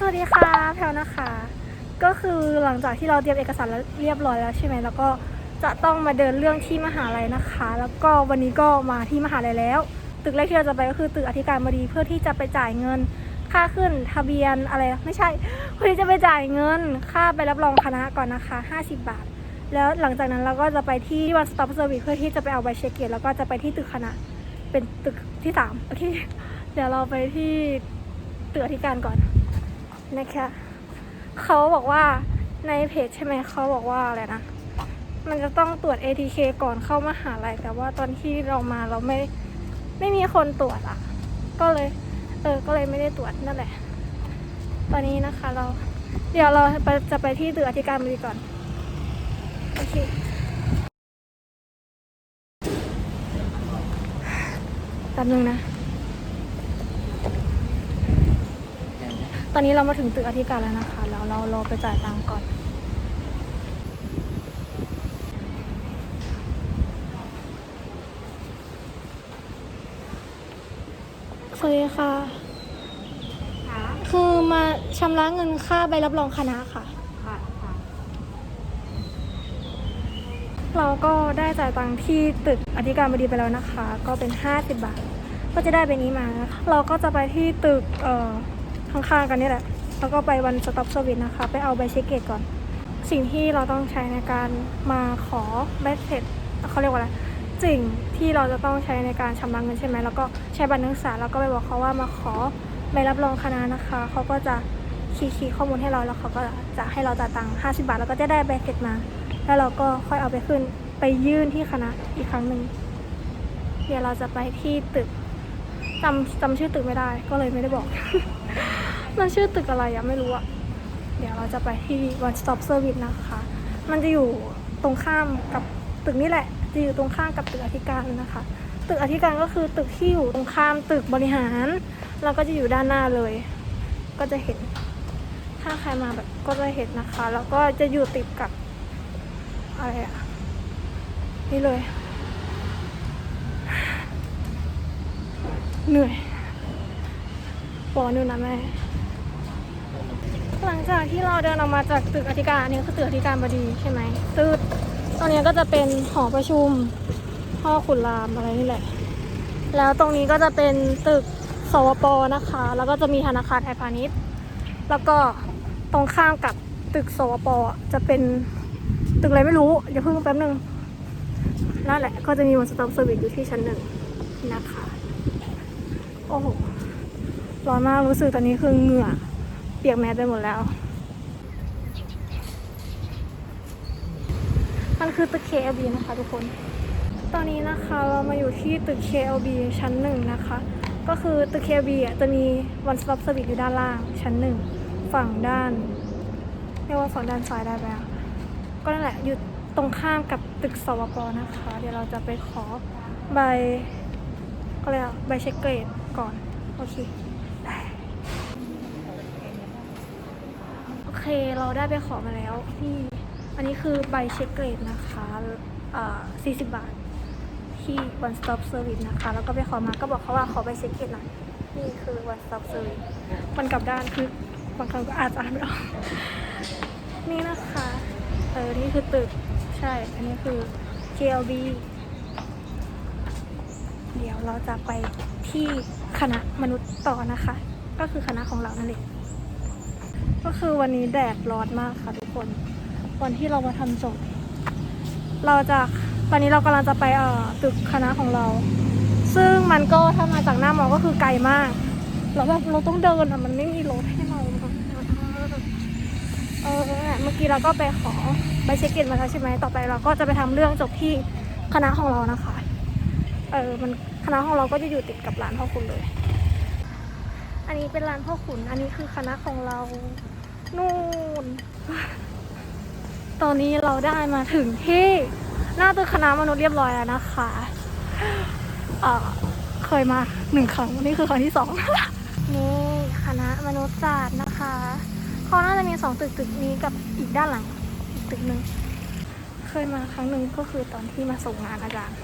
สวัสดีค่ะแพลวนะคะ ก็คือหลังจากที่เราเตรียมเอกสารแล้วเรียบร้อยแล้วใช่ไหมแล้วก็จะต้องมาเดินเรื่องที่มหาลัยนะคะ แล้วก็วันนี้ก็มาที่มหาลัยแล้ว ตึกแรกที่เราจะไปก็คือตึกอธิการบดีเพื่อที่จะไปจ่ายเงิน ค่าขึ้นทะเบียนอะไรไม่ใช่เพื่อที่จะไปจ่ายเงิน ค่าไปรับรองคณะก่อนนะคะ 50 บาท แล้วหลังจากนั้นเราก็จะไปที่ one stop service เพื่อที่จะไปเอาใบเช็คเกียรติแล้วก็จะไปที่ตึกคณะเป็นตึกที่สามโอเคเดี๋ยวเราไปที่ตึกอธิการก่อน นะคะเขาบอกว่าในเพจใช่ไหมเขาบอกว่าอะไรนะ มันจะต้องตรวจ ATK ก่อนเข้ามาหาลัยแต่ว่าตอนที่เรามาเราไม่ไม่มีคนตรวจอะ ก็เลย เออ ก็เลยไม่ได้ตรวจนั่นแหละ ตอนนี้นะคะเรา เดี๋ยวเราไปจะไปที่ตึกอธิการบดีก่อน โอเคแป๊บนึงนะ ตอนนี้เรามาถึงตึกอธิการแล้วนะคะ แล้วเรารอไปจ่ายตังค์ก่อน สวัสดีค่ะ คือมาชำระเงินค่าใบรับรองคณะค่ะ เราก็ได้จ่ายตังค์ที่ตึกอธิการบดีไปแล้วนะคะ ก็เป็น 50 บาท ก็จะได้เป็นนี้มานะคะเราก็จะไปที่ตึกเอ่อ ข้างๆกันนี่แหละ แล้วก็ไปวันสต็อปสวิตนะคะ ไปเอาใบเช็คเกตก่อน สิ่งที่เราต้องใช้ในการมาขอใบเสร็จเขาเรียกว่าอะไรสิ่งที่เราจะต้องใช้ในการชำระเงินใช่ไหมแล้วก็ใช้บัตรนักศึกษาแล้วก็ไปบอกเขาว่ามาขอใบรับรองคณะนะคะ เขาก็จะคีย์ๆข้อมูลให้เราแล้วเขาก็จะให้เราจ่ายตังค์50บาท แล้วก็จะได้ใบเสร็จมา แล้วเราก็ค่อยเอาไปขึ้นไปยื่นที่คณะอีกครั้งหนึ่งเดี๋ยวเราจะไปที่ตึกจำจำชื่อตึกไม่ได้ก็เลยไม่ได้บอก มันชื่อตึกอะไรอะไม่รู้อะเดี๋ยวเราจะไปที่ one stop service นะคะ มันจะอยู่ตรงข้ามกับตึกนี้แหละ จะอยู่ตรงข้ามกับตึกอธิการนะคะ ตึกอธิการก็คือตึกที่อยู่ตรงข้ามตึกบริหารแล้วก็จะอยู่ด้านหน้าเลย ก็จะเห็น ถ้าใครมาแบบก็จะเห็นนะคะ แล้วก็จะอยู่ติดกับอะไรอะนี่เลย เหนื่อย ปอนู่นนะแม่ หลังจากที่เราเดินออกมาจากตึกอธิการอันนี้คือตึกอธิการบดีใช่ไหมตึกตรงนี้ก็จะเป็นหอประชุมพ่อขุนรามอะไรนี่แหละ แล้วตรงนี้ก็จะเป็นตึกสวปนะคะ แล้วก็จะมีธนาคารไทยพาณิชย์ แล้วก็ตรงข้ามกับตึกสวปจะเป็นตึกอะไรไม่รู้เดี๋ยวเพิ่งแป๊บนึงนั่นแหละก็จะมีวันสต็อปเซอร์วิสอยู่ที่ชั้นหนึ่งนะคะ โอ้โห ร้อนมากรู้สึกตอนนี้คือเหงื่อ เปียกแมสไปหมดแล้ว มันคือตึก KLB นะคะทุกคน ตอนนี้นะคะเรามาอยู่ที่ตึก KLB ชั้นหนึ่งนะคะ ก็คือตึก KLB อะจะมี one stop service อยู่ด้านล่างชั้นหนึ่งฝั่งด้านเรียกว่าฝั่งด้านซ้ายได้ไหมก็นั่นแหละอยู่ตรงข้ามกับตึกสวปนะคะ เดี๋ยวเราจะไปขอใบก็เลยใบเช็คเกรดก่อน โอเคได้โอ เคเราได้ไปขอมาแล้วนี่อันนี้คือใบเช็คเกรดนะคะอ่า40 บาท ที่ one stop service นะคะ แล้วก็ไปขอมาก็บอกเขาว่าขอใบเช็คเกรดหน่อยนี่คือ one stop service มันกลับด้านคือบางครั้งก็อาจจะอ่านไม่ออกนี่นะคะเออนี่คือตึกใช่ อันนี้คือ KLB เดี๋ยวเราจะไปที่คณะมนุษย์ต่อนะคะ ก็คือคณะของเรานั่นเอง ก็คือวันนี้แดดร้อนมากค่ะทุกคน วันที่เรามาทำโจทย์เราจะตอนนี้เรากำลังจะไปเอ่อตึกคณะของเรา ซึ่งมันก็ถ้ามาจากหน้ามอก็คือไกลมากแล้วแบบเราต้องเดินอะมันไม่มีรถให้เราเออเมื่อกี้เราก็ไปขอใบเช็คเกตมาแล้วใช่ไหมต่อไปเราก็จะไปทำเรื่องจบที่คณะของเรานะคะ เออมันคณะของเราก็จะอยู่ติดกับร้านพ่อขุนเลย อันนี้เป็นร้านพ่อขุน อันนี้คือคณะของเรา นู่น ตอนนี้เราได้มาถึงที่หน้าตึกคณะมนุษย์เรียบร้อยแล้วนะคะเอ่อเคยมาหนึ่งครั้งนี่คือครั้งที่สองนี่คณะมนุษยศาสตร์นะคะเขาน่าจะมีสองตึกตึกนี้กับอีกด้านหลังอีกตึกหนึ่งเคยมาครั้งหนึ่งก็คือตอนที่มาส่งงานอาจารย์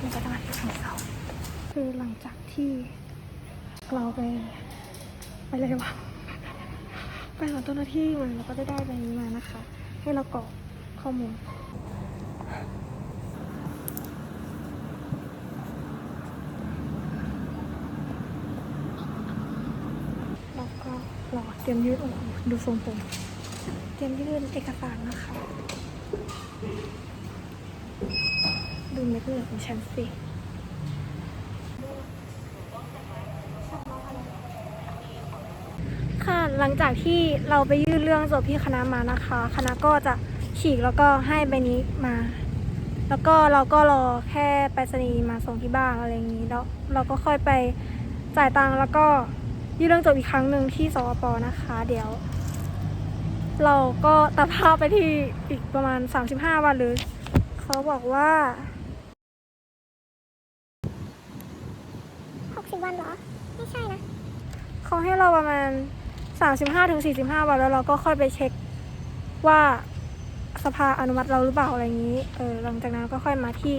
มันก็จะมาที่ทางเสาคือหลังจากที่ เราไปไปเลยวะไปหาเจ้าหน้าที่มาเราก็จะได้ใบนี้มานะคะ ให้เรากรอกข้อมูลแล้วก็รอเตรียมยื่นโอ้ดูทรงผมเตรียมยื่นเอกสารนะคะ ดูเม็ดเหลือของฉันสิ ค่ะ หลังจากที่เราไปยื่นเรื่องจบที่คณะมานะคะ คณะก็จะฉีกแล้วก็ให้ใบนี้มา แล้วก็เราก็รอแค่ไปรษณีย์มาส่งที่บ้านอะไรอย่างนี้แล้วเราก็ค่อยไปจ่ายตังค์แล้วก็ยื่นเรื่องจบอีกครั้งหนึ่งที่สวปนะคะ เดี๋ยว เราก็ตัดภาพไปที่อีกประมาณ 35 วันหรือเขาบอกว่า60วันเหรอ ไม่ใช่นะเขาให้เราประมาณ 35ถึง45 วัน แล้วเราก็ค่อยไปเช็คว่าสภาอนุมัติเราหรือเปล่าอะไรอย่างนี้ เออหลังจากนั้นก็ค่อยมาที่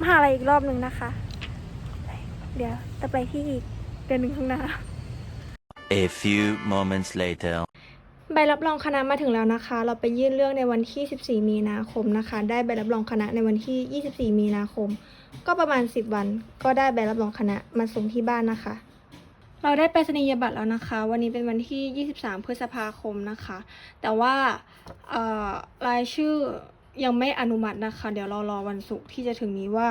มหาลัยอีกรอบหนึ่งนะคะ เดี๋ยวจะไปที่อีกเดือนหนึ่งข้างหน้า A few moments later. ใบรับรองคณะมาถึงแล้วนะคะ เราไปยื่นเรื่องในวันที่ 14 มีนาคมนะคะ ได้ใบรับรองคณะในวันที่ 24 มีนาคม ก็ประมาณ 10 วัน ก็ได้ใบรับรองคณะมาส่งที่บ้านนะคะ เราได้ไปรษณียบัตรแล้วนะคะ วันนี้เป็นวันที่ 23 พฤษภาคมนะคะ แต่ว่าเอ่อรายชื่อยังไม่อนุมัตินะคะ เดี๋ยวรารอวันศุกร์ที่จะถึงนี้ว่า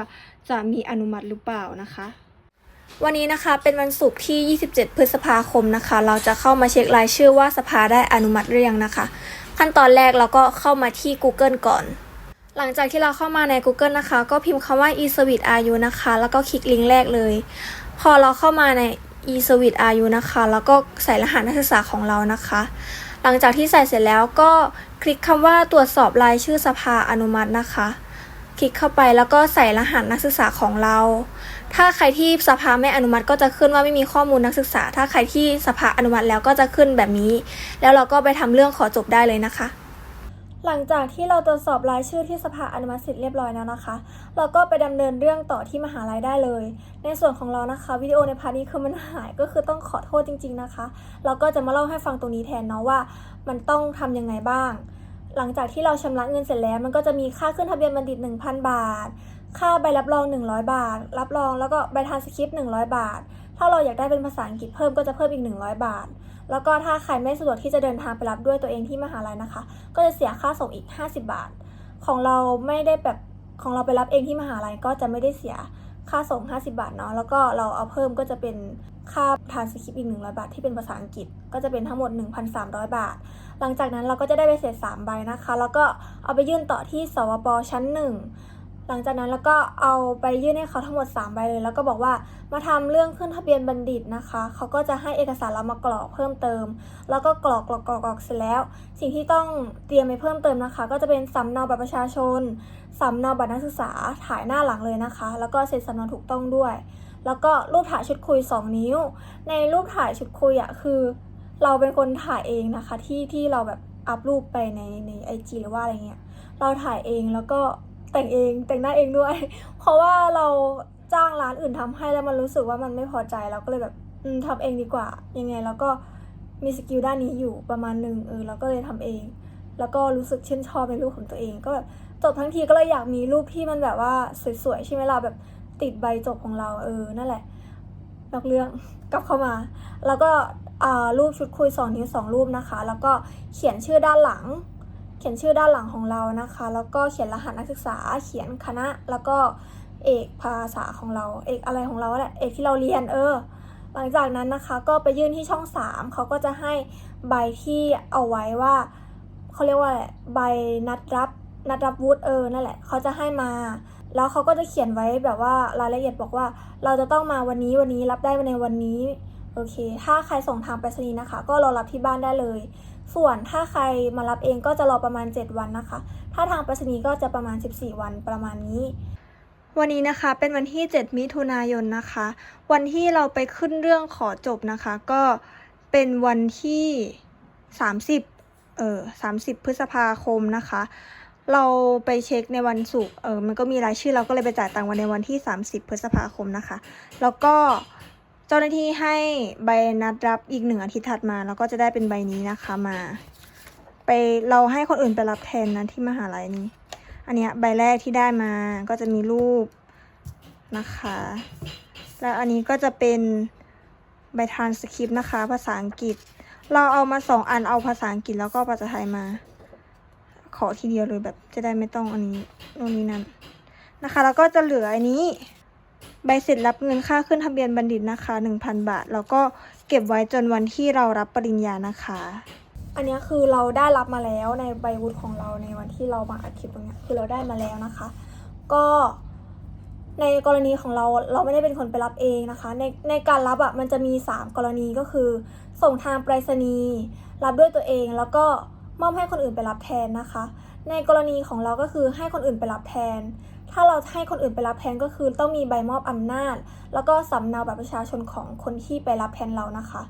จะมีอนุมัติหรือเปล่านะคะ วันนี้นะคะเป็นวันศุกร์ที่ 27 พฤษภาคมนะคะ เราจะเข้ามาเช็ครายชื่อว่าสภาได้อนุมัติหรือยังนะคะ ขั้นตอนแรกเราก็เข้ามาที่ Google ก่อนหลังจากที่เราเข้ามาใน Google นะคะ ก็พิมพ์คำว่า e-service RU นะคะ แล้วก็คลิกลิงก์แรกเลย พอเราเข้ามาใน e-service RU นะคะ แล้วก็ใส่รหัสนักศึกษาของเรานะคะ หลังจากที่ใส่เสร็จแล้วก็คลิกคำว่าตรวจสอบรายชื่อสภาอนุมัตินะคะ คลิกเข้าไปแล้วก็ใส่รหัสนักศึกษาของเรา ถ้าใครที่สภาไม่อนุมัติก็จะขึ้นว่าไม่มีข้อมูลนักศึกษา ถ้าใครที่สภาอนุมัติแล้วก็จะขึ้นแบบนี้ แล้วเราก็ไปทำเรื่องขอจบได้เลยนะคะ หลังจากที่เราตรวจสอบรายชื่อที่สภาอนุมัติเสร็จเรียบร้อยแล้วนะคะ เราก็ไปดำเนินเรื่องต่อที่มหาลัยได้เลย ในส่วนของเรานะคะ วิดีโอในพาร์ทนี้คือมันหายก็คือต้องขอโทษจริง ๆนะคะ เราก็จะมาเล่าให้ฟังตรงนี้แทนเนาะว่า มันต้องทำยังไงบ้าง หลังจากที่เราชำระเงินเสร็จแล้ว มันก็จะมีค่าขึ้นทะเบียนบัณฑิต 1,000 บาท ค่าใบรับรอง 100 บาท รับรองแล้วก็ใบทานสคริปต์100 บาท ถ้าเราอยากได้เป็นภาษาอังกฤษเพิ่มก็จะเพิ่มอีก 100 บาท แล้วก็ถ้าใครไม่สะดวกที่จะเดินทางไปรับด้วยตัวเองที่มหาลัยนะคะ ก็จะเสียค่าส่งอีก 50 บาท ของเราไม่ได้แบบของเราไปรับเองที่มหาลัยก็จะไม่ได้เสียค่าส่ง 50 บาทเนาะแล้วก็เราเอาเพิ่มก็จะเป็นค่าทานสคริปต์อีก 100 บาทที่เป็นภาษาอังกฤษก็จะเป็นทั้งหมด 1,300 บาท หลังจากนั้นเราก็จะได้ไปเสร็จ3ใบนะคะ แล้วก็เอาไปยื่นต่อที่สวปชั้น 1 หลังจากนั้นแล้วก็เอาไปยื่นให้เขาทั้งหมด 3 ใบเลย แล้วก็บอกว่ามาทำเรื่องขึ้นทะเบียนบัณฑิตนะคะ เขาก็จะให้เอกสารเรามากรอกเพิ่มเติม แล้วก็กรอกกรอกกรอกกรอกเสร็จแล้ว สิ่งที่ต้องเตรียมไปเพิ่มเติมนะคะ ก็จะเป็นสำเนาบัตรประชาชนสำเนาบัตรนักศึกษาถ่ายหน้าหลังเลยนะคะ แล้วก็เซ็นสำเนาถูกต้องด้วย แล้วก็รูปถ่ายชุดคุย 2 นิ้ว ในรูปถ่ายชุดคุยอะคือ เราเป็นคนถ่ายเองนะคะที่ที่เราแบบอัพรูปไปในในไอจีหรือว่าอะไรเงี้ยเราถ่ายเองแล้วก็ แต่งเองแต่งหน้าเองด้วย เพราะว่าเราจ้างร้านอื่นทำให้แล้วมันรู้สึกว่ามันไม่พอใจเราก็เลยแบบอืมทำเองดีกว่า ยังไงเราก็มีสกิลด้านนี้อยู่ประมาณหนึ่งเออเราก็เลยทำเอง แล้วก็รู้สึกชื่นชอบในรูปของตัวเองก็แบบจบทั้งทีก็เลยอยากมีรูปที่มันแบบว่าสวยๆใช่ไหมล่ะแบบติดใบจบของเราเออนั่นแหละนอกเรื่องกลับเข้ามา แล้วก็รูปชุดคุยสองนิ้วสองรูปนะคะ แล้วก็เขียนชื่อด้านหลัง ขียนชื่อด้านหลังของเรานะคะ แล้วก็เขียนรหัสนักศึกษา เขียนคณะ แล้วก็เอกภาษาของเรา เอกอะไรของเราแหละ เอกที่เราเรียนเออ หลังจากนั้นนะคะ ก็ไปยื่นที่ช่อง 3 เขาก็จะให้ใบที่เอาไว้ว่าเขาเรียกว่าอะไร ใบนัดรับ นัดรับวุฒิเออ นั่นแหละ เขาจะให้มา แล้วเขาก็จะเขียนไว้แบบว่ารายละเอียดบอกว่า เราจะต้องมาวันนี้วันนี้รับได้ในวันนี้ โอเค ถ้าใครส่งทางไปรษณีย์นะคะ ก็รอรับที่บ้านได้เลย ส่วนถ้าใครมารับเองก็จะรอประมาณ 7 วันนะคะ ถ้าทางไปรษณีย์ก็จะประมาณ 14 วันประมาณนี้ วันนี้นะคะเป็นวันที่ 7 มิถุนายนนะคะ วันที่เราไปขึ้นเรื่องขอจบนะคะ ก็เป็นวันที่ 30 เออ30 พฤษภาคมนะคะ เราไปเช็คในวันศุกร์ เออมันก็มีรายชื่อเราก็เลยไปจ่ายตังค์วันในวันที่ 30 พฤษภาคมนะคะ แล้วก็ เจ้าหน้าที่ให้ใบนัดรับอีกหนึ่งอาทิตย์ถัดมา แล้วก็จะได้เป็นใบนี้นะคะมา ไปเราให้คนอื่นไปรับแทนนะที่มหาลัยนี้ อันเนี้ยใบแรกที่ได้มาก็จะมีรูปนะคะ แล้วอันนี้ก็จะเป็นใบทานสคริปต์นะคะ ภาษาอังกฤษ เราเอามาสองอันเอาภาษาอังกฤษแล้วก็ภาษาไทยมา ขอทีเดียวเลยแบบจะได้ไม่ต้องอันนี้โน่นนี่นั่นนะคะ แล้วก็จะเหลืออันนี้ ใบเสร็จรับเงินค่าขึ้นทะเบียนบัณฑิตนะคะ 1,000 บาท แล้วก็เก็บไว้จนวันที่เรารับปริญญานะคะ อันนี้คือเราได้รับมาแล้วในใบวุฒิของเราในวันที่เรามาอัดคลิปตรงนี้คือเราได้มาแล้วนะคะ ก็ในกรณีของเราเราไม่ได้เป็นคนไปรับเองนะคะ ในในการรับอะ่ะมันจะมี 3 กรณีก็คือ ส่งทางไปรษณีย์รับด้วยตัวเอง แล้วก็มอบให้คนอื่นไปรับแทนนะคะ ในกรณีของเราก็คือให้คนอื่นไปรับแทน ถ้าเราให้คนอื่นไปรับแทนก็คือต้องมีใบมอบอำนาจ แล้วก็สำเนาบัตรประชาชนของคนที่ไปรับแทนเรานะคะ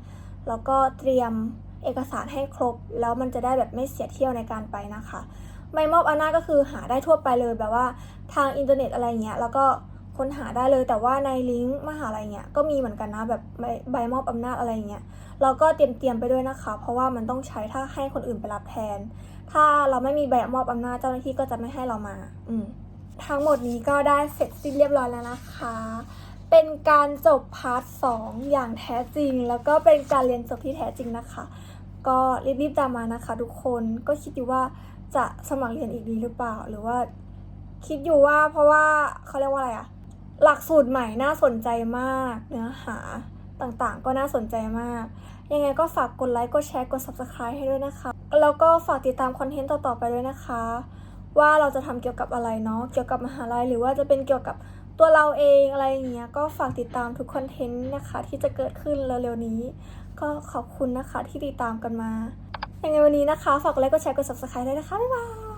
แล้วก็เตรียมเอกสารให้ครบ แล้วมันจะได้แบบไม่เสียเที่ยวในการไปนะคะ ใบมอบอำนาจก็คือหาได้ทั่วไปเลยแบบว่าทางอินเทอร์เน็ตอะไรเงี้ย แล้วก็ค้นหาได้เลยแต่ว่าในลิงก์มหาลัยเงี้ยก็มีเหมือนกันนะแบบใบมอบอำนาจอะไรเงี้ยเราก็เตรียมเตรียมไปด้วยนะคะ เพราะว่ามันต้องใช้ถ้าให้คนอื่นไปรับแทน ถ้าเราไม่มีใบมอบอำนาจเจ้าหน้าที่ก็จะไม่ให้เรามา อืม ทั้งหมดนี้ก็ได้เสร็จสิ้นเรียบร้อยแล้วนะคะ เป็นการจบพาร์ทสองอย่างแท้จริง แล้วก็เป็นการเรียนจบที่แท้จริงนะคะ ก็รีบๆตามมานะคะทุกคนก็คิดอยู่ว่าจะสมัครเรียนอีกดีหรือเปล่า หรือว่า คิดอยู่ว่าเพราะว่าเขาเรียกว่าอะไรอะหลักสูตรใหม่น่าสนใจมากเนื้อหาต่างๆ ก็น่าสนใจมาก ยังไงก็ฝากกดไลค์กดแชร์กด subscribe ให้ด้วยนะคะ แล้วก็ฝากติดตามคอนเทนต์ต่อๆไปด้วยนะคะ ว่าเราจะทำเกี่ยวกับอะไรเนาะเกี่ยวกับมหาลัย หรือว่าจะเป็นเกี่ยวกับตัวเราเองอะไรอย่างเงี้ยก็ฝากติดตามทุกคอนเทนต์นะคะที่จะเกิดขึ้นเร็วๆนี้ ก็ขอบคุณนะคะที่ติดตามกันมายังไงวันนี้นะคะ ฝากไลค์กดแชร์กด subscribe ด้วยนะคะ บ๊ายบาย